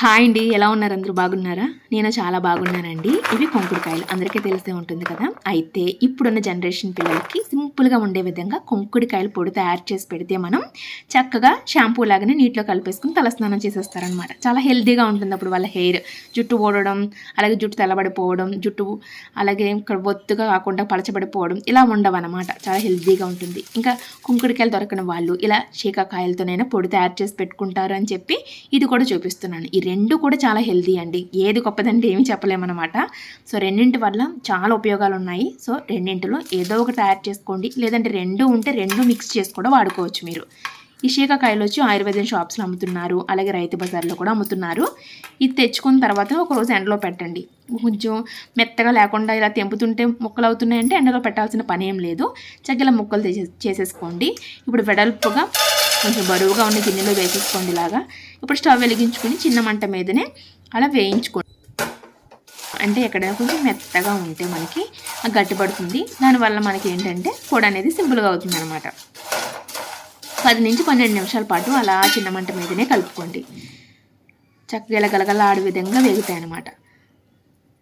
Hi అండి. ఎలా ఉన్నారు? అందరూ బాగున్నారా? నేను చాలా బాగున్నానండి. ఇవి కొంకుడుకాయలు. అందరికీ తెలిసే ఉంటుంది కదా? అయితే ఇప్పుడున్న జనరేషన్ పిల్లలకి సింపుల్గా ఉండే విధంగా కొంకుడికాయలు పొడి తయారు చేసి పెడితే మనం చక్కగా షాంపూ లాగానే నీటిలో కలిపేసుకుని తలస్నానం చేసేస్తారనమాట చాలా హెల్తీగా ఉంటుంది అప్పుడు వాళ్ళ హెయిర్. జుట్టు ఓడడం అలాగే జుట్టు తెల్లబడిపోవడం జుట్టు అలాగే ఇక్కడ ఒత్తుగా కాకుండా పలచబడిపోవడం ఇలా ఉండవన్నమాట. చాలా హెల్తీగా ఉంటుంది. ఇంకా కుంకుడికాయలు దొరకని వాళ్ళు ఇలా శీకాకాయలతోనైనా పొడి తయారు చేసి పెట్టుకుంటారు అని చెప్పి ఇది కూడా చూపిస్తున్నాను. ఈ రెండు కూడా చాలా హెల్తీ అండి. ఏది గొప్పదంటే ఏమి చెప్పలేమన్నమాట. సో రెండింటి వల్ల చాలా ఉపయోగాలు ఉన్నాయి సో రెండింటిలో ఏదో ఒకటి తయారు చేసుకోండి. లేదంటే రెండు ఉంటే రెండు మిక్స్ చేసి కూడా వాడుకోవచ్చు మీరు. ఈ శీకాకాయలు వచ్చి ఆయుర్వేదం షాప్స్లో అమ్ముతున్నారు. అలాగే రైతు బజార్లో కూడా అమ్ముతున్నారు. ఇది తెచ్చుకున్న తర్వాత ఒక రోజు ఎండలో పెట్టండి. కొంచెం మెత్తగా లేకుండా ఇలా తెంపుతుంటే ముక్కలు అవుతున్నాయంటే ఎండలో పెట్టాల్సిన పని ఏం లేదు. చక్కగా ముక్కలు చేసేసుకోండి. ఇప్పుడు వెడల్పుగా కొంచెం బరువుగా ఉన్న గిన్నెలో వేసేసుకోండి ఇలాగా. ఇప్పుడు స్టవ్ వెలిగించుకొని చిన్న మంట మీదనే అలా వేయించుకోండి. అంటే ఎక్కడైనా కొంచెం మెత్తగా ఉంటే మనకి గట్టిపడుతుంది దానివల్ల మనకి ఏంటంటే కూడ అనేది సింపుల్గా అవుతుంది అనమాట పది నుంచి పన్నెండు నిమిషాల పాటు అలా చిన్న మంట మీదనే కలుపుకోండి. చక్కగా ఇలా గలగల ఆడే విధంగా వేగుతాయి అనమాట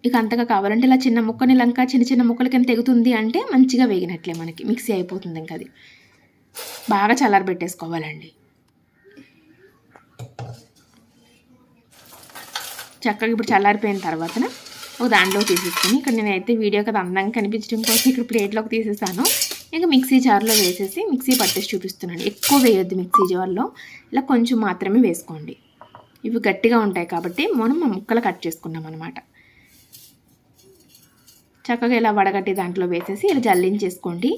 ఇక అంతగా కావాలంటే ఇలా చిన్న ముక్కని లంక చిన్న చిన్న ముక్కల కింద తెగుతుంది అంటే మంచిగా వేగినట్లే మనకి. మిక్సీ అయిపోతుంది ఇంకా అది. బాగా చల్లారబెట్టేసుకోవాలండి చక్కగా ఇప్పుడు చల్లారిపోయిన తర్వాతన ఒక దాంట్లో తీసేసుకుని ఇక్కడ నేనైతే వీడియో కదా అందంగా కనిపించడం కోసం ఇక్కడ ప్లేట్లోకి తీసేసాను. ఇంకా మిక్సీ జార్లో వేసేసి మిక్సీ పట్టేసి చూపిస్తున్నాను. ఎక్కువ వేయొద్దు మిక్సీ జార్లో. ఇలా కొంచెం మాత్రమే వేసుకోండి. ఇవి గట్టిగా ఉంటాయి కాబట్టి మనం ముక్కలు కట్ చేసుకున్నాం అనమాట చక్కగా ఇలా వడగట్టి దాంట్లో వేసేసి ఇలా జల్లించేసుకోండి.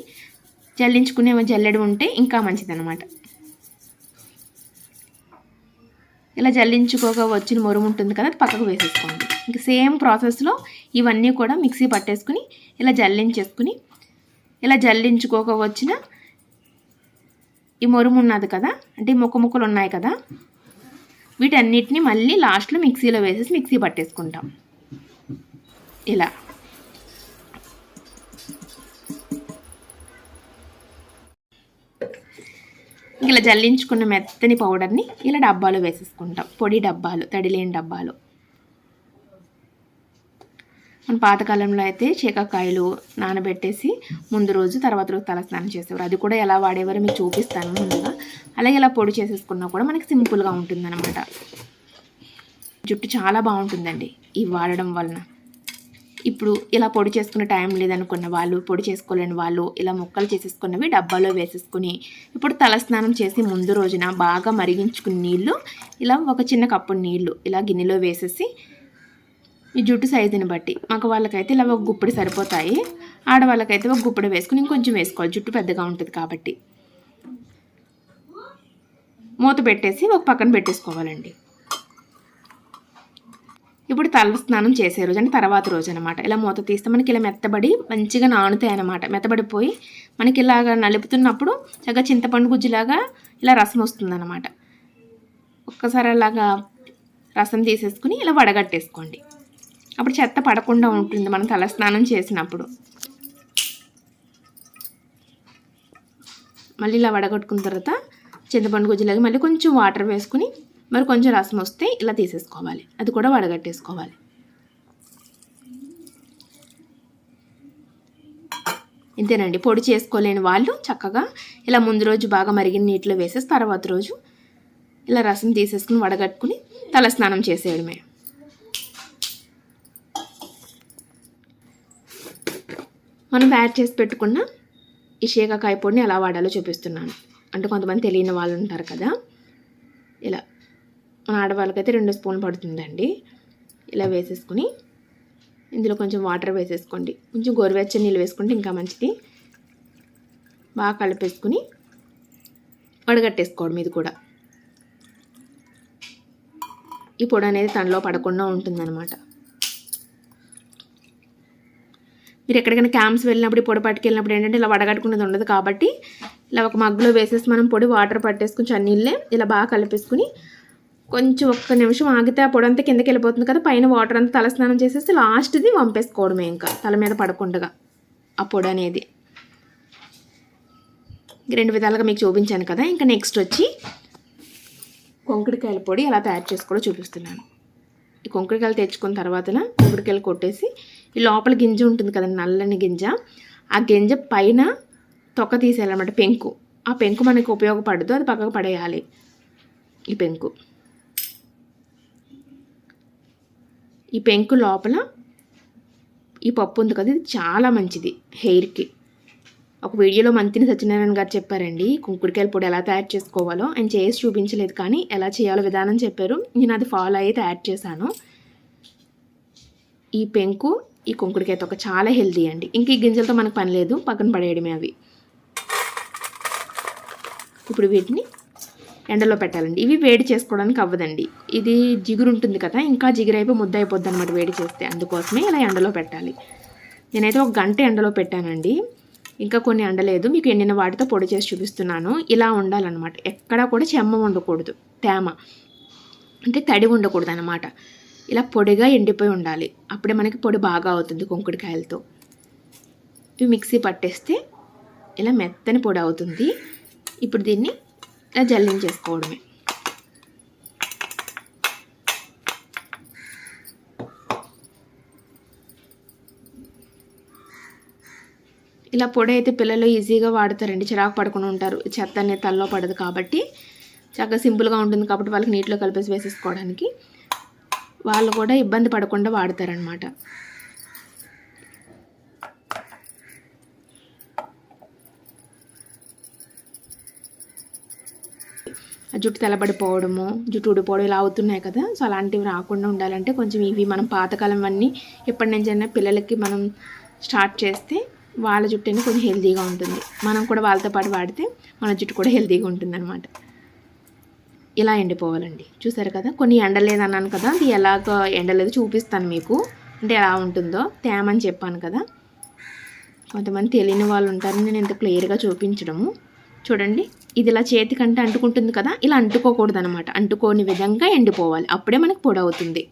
జల్లించుకునే జల్లెడు ఉంటే ఇంకా మంచిదన్నమాట. ఇలా జల్లించుకోగా వచ్చిన మొరుము ఉంటుంది కదా అది పక్కకు వేసేసుకోండి. ఇంకా సేమ్ ప్రాసెస్లో ఇవన్నీ కూడా మిక్సీ పట్టేసుకుని ఇలా జల్లించేసుకుని ఇలా జల్లించుకోక వచ్చిన ఈ మొరుము ఉన్నది కదా అంటే ముక్క ముక్కలు ఉన్నాయి కదా వీటన్నిటిని మళ్ళీ లాస్ట్లో మిక్సీలో వేసేసి మిక్సీ పట్టేసుకుంటాం. ఇలా. ఇలా జల్లించుకున్న మెత్తని పౌడర్ని ఇలా డబ్బాలో వేసేసుకుంటాం. పొడి డబ్బాలు తడిలేని డబ్బాలు. మన పాతకాలంలో అయితే చీకాకాయలు నానబెట్టేసి ముందు రోజు తర్వాత రోజు తలస్నానం చేసేవారు. అది కూడా ఎలా వాడేవారో మీకు చూపిస్తాను ముందుగా. అలాగే ఇలా పొడి చేసేసుకున్నా కూడా మనకి సింపుల్గా ఉంటుందన్నమాట. జుట్టు చాలా బాగుంటుందండి ఇవి వాడడం వలన. ఇప్పుడు ఇలా పొడి చేసుకునే టైం లేదనుకున్న వాళ్ళు పొడి చేసుకోలేని వాళ్ళు ఇలా ముక్కలు చేసేసుకున్నవి డబ్బాలో వేసేసుకుని ఇప్పుడు తలస్నానం చేసి ముందు రోజున బాగా మరిగించుకున్న నీళ్ళు ఇలా ఒక చిన్న కప్పు నీళ్ళు ఇలా గిన్నెలో వేసేసి ఈ జుట్టు సైజుని బట్టి. మాకు వాళ్ళకైతే ఇలా ఒక గుప్పిడి సరిపోతాయి. ఆడవాళ్ళకైతే ఒక గుప్పిడి వేసుకుని ఇంకొంచెం వేసుకోవాలి. జుట్టు పెద్దగా ఉంటుంది కాబట్టి. మూత పెట్టేసి ఒక పక్కన పెట్టేసుకోవాలండి. ఇప్పుడు తల స్నానం చేసే రోజు అంటే తర్వాత రోజు అనమాట ఇలా మూత తీస్తే మనకి ఇలా మెత్తబడి మంచిగా నానుతాయి అనమాట మెత్తబడిపోయి మనకి ఇలాగా నలుపుతున్నప్పుడు చక్కగా చింతపండు గుజ్జులాగా ఇలా రసం వస్తుందన్నమాట. ఒక్కసారి అలాగా రసం తీసేసుకుని ఇలా వడగట్టేసుకోండి. అప్పుడు చెత్త పడకుండా ఉంటుంది మనం తల స్నానం చేసినప్పుడు. మళ్ళీ ఇలా వడగట్టుకున్న తర్వాత చింతపండు గుజ్జులాగా మళ్ళీ కొంచెం వాటర్ వేసుకుని మరి కొంచెం రసం వస్తే ఇలా తీసేసుకోవాలి. అది కూడా వడగట్టేసుకోవాలి. ఇంతేనండి. పొడి చేసుకోలేని వాళ్ళు చక్కగా ఇలా ముందు రోజు బాగా మరిగిన నీటిలో వేసేసి తర్వాత రోజు ఇలా రసం తీసేసుకుని వడగట్టుకుని తలస్నానం చేసేయడమే. మనం యాడ్ చేసి పెట్టుకున్న ఈ షేకాకాయ పొడిని ఎలా వాడాలో చూపిస్తున్నాను. అంటే కొంతమంది తెలియని వాళ్ళు ఉంటారు కదా. ఇలా ఆడవాళ్ళకైతే రెండు స్పూన్లు పడుతుందండి. ఇలా వేసేసుకుని ఇందులో కొంచెం వాటర్ వేసేసుకోండి. కొంచెం గోరువెచ్చని నీళ్ళు వేసుకుంటే ఇంకా మంచిది. బాగా కలిపేసుకుని వడగట్టేసుకోవడం ఇది కూడా. ఈ పొడి అనేది తనలో పడకుండా ఉంటుందన్నమాట. మీరు ఎక్కడికైనా క్యాంప్స్ వెళ్ళినప్పుడు ఈ పొడి పట్టుకెళ్ళినప్పుడు ఏంటంటే ఇలా వడగట్టుకునేది ఉండదు కాబట్టి ఇలా ఒక మగ్గులో వేసేసి మనం పొడి వాటర్ పట్టేసుకుని చన్నీళ్ళే ఇలా బాగా కలిపేసుకుని కొంచెం ఒక్క నిమిషం ఆగితే ఆ పొడి అంతా కిందకి వెళ్ళిపోతుంది కదా పైన వాటర్ అంతా తలస్నానం చేసేసి లాస్ట్ది పంపేసుకోవడమే ఇంకా తల మీద పడకుండా ఆ పొడి అనేది. రెండు విధాలుగా మీకు చూపించాను కదా ఇంకా నెక్స్ట్ వచ్చి కొంకుడికాయల పొడి ఎలా తయారు చేసుకోవడం చూపిస్తున్నాను. ఈ కొంకుడికాయలు తెచ్చుకున్న తర్వాత కొంకుడికాయలు కొట్టేసి ఈ లోపల గింజ ఉంటుంది కదా నల్లని గింజ ఆ గింజ పైన తొక్క తీసేయాలన్నమాట పెంకు. ఆ పెంకు మనకి ఉపయోగపడదు అది పక్కకు పడేయాలి ఈ పెంకు. ఈ పెంకు లోపల ఈ పప్పు ఉంది కదా ఇది చాలా మంచిది హెయిర్కి. ఒక వీడియోలో మంతిని సత్యనారాయణ గారు చెప్పారండి కుంకుడికాయల పొడి ఎలా తయారు చేసుకోవాలో. ఆయన చేసి చూపించలేదు కానీ ఎలా చేయాలో విధానం చెప్పారు. నేను అది ఫాలో అయ్యి తయారు చేశాను. ఈ పెంకు ఈ కుంకుడికాయ తొక్క చాలా హెల్తీ అండి. ఇంక ఈ గింజలతో మనకు పని లేదు పక్కన పడేయడమే అవి. ఇప్పుడు వీటిని ఎండలో పెట్టాలండి. ఇవి వేడి చేసుకోవడానికి అవ్వదండి. ఇది జిగురు ఉంటుంది కదా ఇంకా జిగురైపోయి ముద్ద అయిపోద్ది అనమాట వేడి చేస్తే. అందుకోసమే ఇలా ఎండలో పెట్టాలి. నేనైతే ఒక గంట ఎండలో పెట్టానండి. ఇంకా కొన్ని ఎండలేదు. మీకు ఎండిన వాటితో పొడి చేసి చూపిస్తున్నాను. ఇలా ఉండాలన్నమాట. ఎక్కడా కూడా చెమ్మ ఉండకూడదు తేమ. అంటే తడి ఉండకూడదు అనమాట ఇలా పొడిగా ఎండిపోయి ఉండాలి. అప్పుడే మనకి పొడి బాగా అవుతుంది కుంకుడికాయలతో. ఇవి మిక్సీ పట్టేస్తే ఇలా మెత్తని పొడి అవుతుంది. ఇప్పుడు దీన్ని జల్లించేసుకోవడమే. ఇలా పొడి అయితే పిల్లలు ఈజీగా వాడతారండి. చిరాకు పడకుండా ఉంటారు. చెత్త అనేది తల్లో పడదు కాబట్టి. చక్కగా సింపుల్గా ఉంటుంది కాబట్టి వాళ్ళకి నీటిలో కలిపేసి వేసేసుకోవడానికి. వాళ్ళు కూడా ఇబ్బంది పడకుండా వాడతారనమాట జుట్టు తెల్లబడిపోవడము జుట్టు ఊడిపోవడం ఇలా అవుతున్నాయి కదా. సో అలాంటివి రాకుండా ఉండాలంటే కొంచెం ఇవి మనం పాతకాలం అన్నీ ఎప్పటి నుంచైనా పిల్లలకి మనం స్టార్ట్ చేస్తే వాళ్ళ జుట్టు అనేది కొంచెం హెల్తీగా ఉంటుంది. మనం కూడా వాళ్ళతో పాటు వాడితే మన జుట్టు కూడా హెల్తీగా ఉంటుంది అనమాట ఇలా ఎండిపోవాలండి. చూసారు కదా? కొన్ని ఎండలేదు అన్నాను కదా. అది ఎలాగ ఎండలేదు చూపిస్తాను మీకు. అంటే ఎలా ఉంటుందో తేమని చెప్పాను కదా. కొంతమంది తెలియని వాళ్ళు ఉంటారని నేను ఇంత క్లియర్గా చూపించడము. చూడండి. ఇది ఇలా చేతికంటే అంటుకుంటుంది కదా ఇలా అంటుకోకూడదు అనమాట అంటుకోని విధంగా ఎండిపోవాలి. అప్పుడే మనకు పొడి అవుతుంది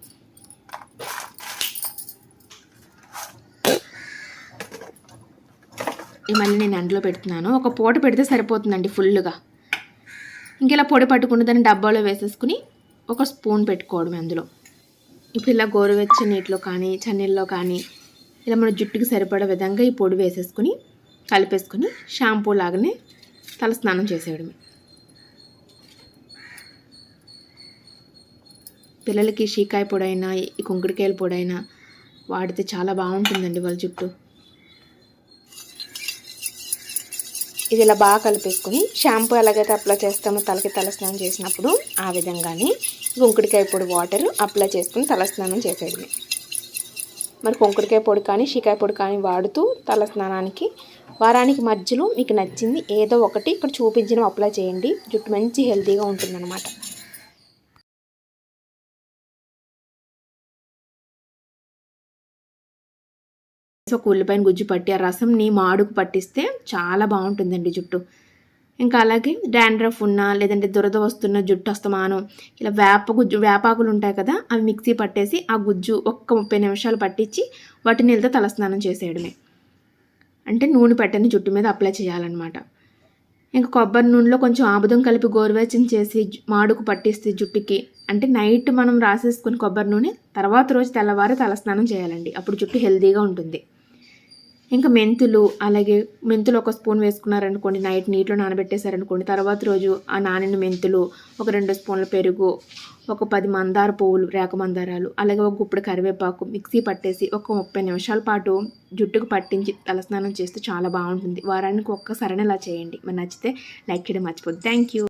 మళ్ళీ నేను ఎండలో పెడుతున్నాను. ఒక పూట పెడితే సరిపోతుందండి ఫుల్గా ఇంకెలా పొడి పట్టుకుని దాన్ని డబ్బాలో వేసేసుకుని ఒక స్పూన్ పెట్టుకోవడం అందులో. ఇప్పుడు ఇలా గోరువెచ్చ నీటిలో కానీ చన్నీళ్ళలో కానీ ఇలా మన జుట్టుకి సరిపడే విధంగా ఈ పొడి వేసేసుకుని కలిపేసుకుని షాంపూ లాగానే తలస్నానం చేసేయడమే పిల్లలకి షీకాయ పొడైనా ఈ కుంకుడికాయల పొడైనా వాడితే చాలా బాగుంటుందండి వాళ్ళ జుట్టు ఇది ఇలా బాగా కలిపేసుకుని షాంపూ ఎలాగైతే అప్లై చేస్తామో తలకి తలస్నానం చేసినప్పుడు ఆ విధంగానే గుంకుడికాయ పొడి వాటర్ అప్లై చేసుకుని తలస్నానం చేసేయడమే. మరి కొంకుడికాయ పొడి కానీ షికాయ పొడి కానీ వాడుతూ తలస్నానానికి వారానికి మధ్యలో మీకు నచ్చింది ఏదో ఒకటి ఇక్కడ చూపించిన అప్లై చేయండి. జుట్టు మంచి హెల్తీగా ఉంటుందన్నమాట. ఒక ఉల్లిపాయను గుజ్జు పట్టి ఆ రసంని మాడుకు పట్టిస్తే చాలా బాగుంటుందండి జుట్టు. ఇంకా అలాగే డాండ్రఫ్ ఉన్న లేదంటే దురద వస్తున్న జుట్టు అస్తమానం ఇలా వేప గుజ్జు వేపాకులు ఉంటాయి కదా అవి మిక్సీ పట్టేసి ఆ గుజ్జు ఒక్క ముప్పై నిమిషాలు పట్టించి వాటి నీళ్ళతో తలస్నానం చేసేయడమే. అంటే నూనె పెట్టని జుట్టు మీద అప్లై చేయాలన్నమాట. ఇంకా కొబ్బరి నూనెలో కొంచెం ఆముదం కలిపి గోరువెచ్చని చేసి మాడుకు పట్టిస్తే జుట్టుకి అంటే నైట్ మనం రాసేసుకుని కొబ్బరి నూనె తర్వాత రోజు తెల్లవారు తలస్నానం చేయాలండి. అప్పుడు జుట్టు హెల్తీగా ఉంటుంది. ఇంకా మెంతులు అలాగే మెంతులు ఒక స్పూన్ వేసుకున్నారనుకోండి నైట్ నీటిలో నానబెట్టేశారనుకోండి తర్వాత రోజు ఆ నానిన మెంతులు ఒక రెండు స్పూన్ల పెరుగు ఒక పది మందార పువ్వులు రేక మందారాలు అలాగే ఒక గుప్పుడు కరివేపాకు మిక్సీ పట్టేసి ఒక ముప్పై నిమిషాల పాటు జుట్టుకు పట్టించి తలస్నానం చేస్తే చాలా బాగుంటుంది. వారానికి ఒక్కసారైనా ఇలా చేయండి. మరి నచ్చితే లైక్ చేయడం మర్చిపోద్దు థ్యాంక్ యూ.